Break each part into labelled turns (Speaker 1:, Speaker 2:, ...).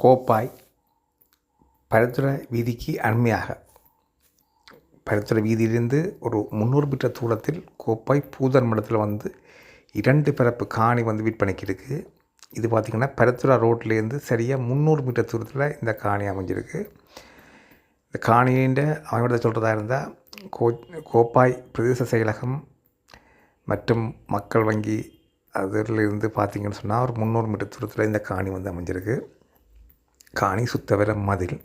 Speaker 1: கோப்பாய் பருத்துறை வீதிக்கு அண்மையாக. பருத்துறை வீதியிலிருந்து ஒரு முந்நூறு மீட்டர் தூரத்தில் கோப்பாய் பூதன் மடத்தில் வந்து இரண்டு பிறப்பு காணி வந்து விற்பனைக்கு இருக்குது இது பார்த்திங்கன்னா பருத்துறை ரோட்லேருந்து சரியாக முந்நூறு மீட்டர் தூரத்தில் இந்த காணி அமைஞ்சிருக்கு. இந்த காணியின்ற அமைவிடத்தை சொல்கிறதா இருந்தால் கோ கோப்பாய் பிரதேச செயலகம் மற்றும் மக்கள் வங்கி அதிலிருந்து பார்த்திங்கன்னு சொன்னால் ஒரு முந்நூறு மீட்டர் தூரத்தில் இந்த காணி வந்து அமைஞ்சிருக்கு. காணி சுத்தவர மதில்.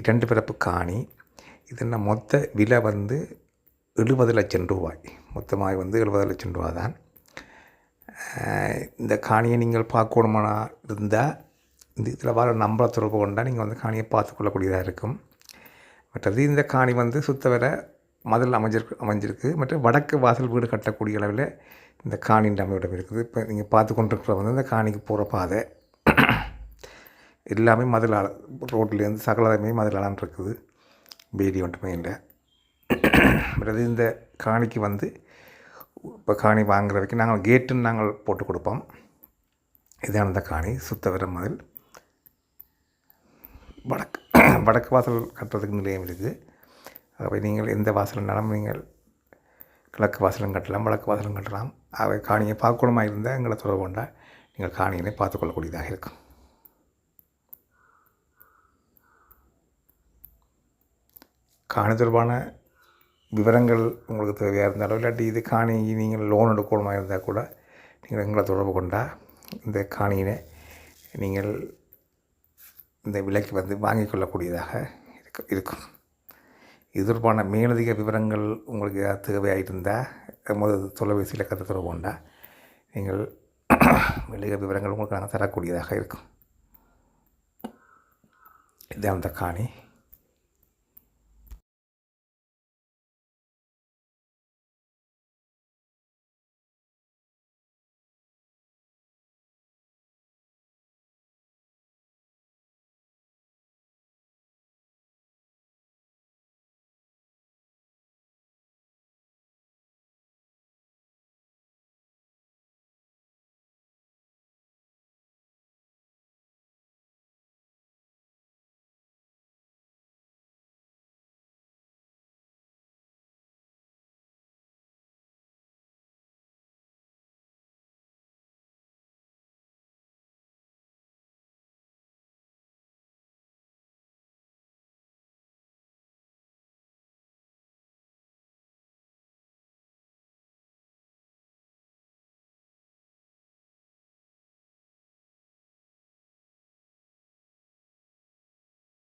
Speaker 1: இரண்டு பிறப்பு காணி. இதன் மொத்த விலை வந்து எழுபது லட்சம் ரூபாய். மொத்தமாக வந்து எழுபது லட்சம் ரூபா தான் இந்த காணியை நீங்கள் பார்க்கணுமானா இருந்தால் இந்த இதில் வர நம்பரை தொடர்பு கொண்டால் நீங்கள் வந்து காணியை பார்த்துக்கொள்ளக்கூடியதாக இருக்கும். மற்றது இந்த காணி வந்து சுத்தவர மதில் அமைஞ்சிருக்கு அமைஞ்சிருக்கு. மற்றும் வடக்கு வாசல் வீடு கட்டக்கூடிய அளவில் இந்த காணின்ற அமைவிடம் இருக்குது. இப்போ நீங்கள் பார்த்து கொண்டிருக்கிற வந்து இந்த காணிக்கு போகிற பாதை. எல்லாமே மதிலால் ரோட்லேருந்து சகலமே மதிலாலான் இருக்குது பீடி ஒன்றுமே இல்லை. பிறகு இந்த காணிக்கு வந்து இப்போ காணி வாங்குறதுக்கு நாங்கள் கேட்டுன்னு நாங்கள் போட்டு கொடுப்போம். இதான இந்த காணி சுத்தவர மதில். வடக்கு வடக்கு வாசல் கட்டுறதுக்கு நிலையம் இருக்குது. அவை நீங்கள் எந்த வாசல்னாலும் நீங்கள் கிழக்கு வாசலும் கட்டலாம் வடக்கு வாசலும் கட்டலாம். அவை காணியை பார்க்கணுமா இருந்தால் எங்களை தொடர்பு கொண்டால் நீங்கள் காணியினை பார்த்துக்கொள்ளக்கூடியதாக இருக்கும். காணி தொடர்பான விவரங்கள் உங்களுக்கு தேவையாக இருந்தாலும் இல்லாட்டி இது காணி நீங்கள் லோன் எடுக்கணுமா இருந்தால் கூட நீங்கள் எங்களை தொடர்பு கொண்டால் இந்த காணியினை நீங்கள் இந்த விலைக்கு வந்து வாங்கிக் கொள்ளக்கூடியதாக இருக்க இருக்கும். இது தொடர்பான மேலதிக விவரங்கள் உங்களுக்கு ஏதாவது தேவையாக இருந்தால் எமது தொலைபேசி இலக்கத்தை தொடர்பு கொண்டால் நீங்கள் மேலதிக விவரங்கள் உங்களுக்கு நாங்கள் தரக்கூடியதாக இருக்கும். இதான் அந்த காணி.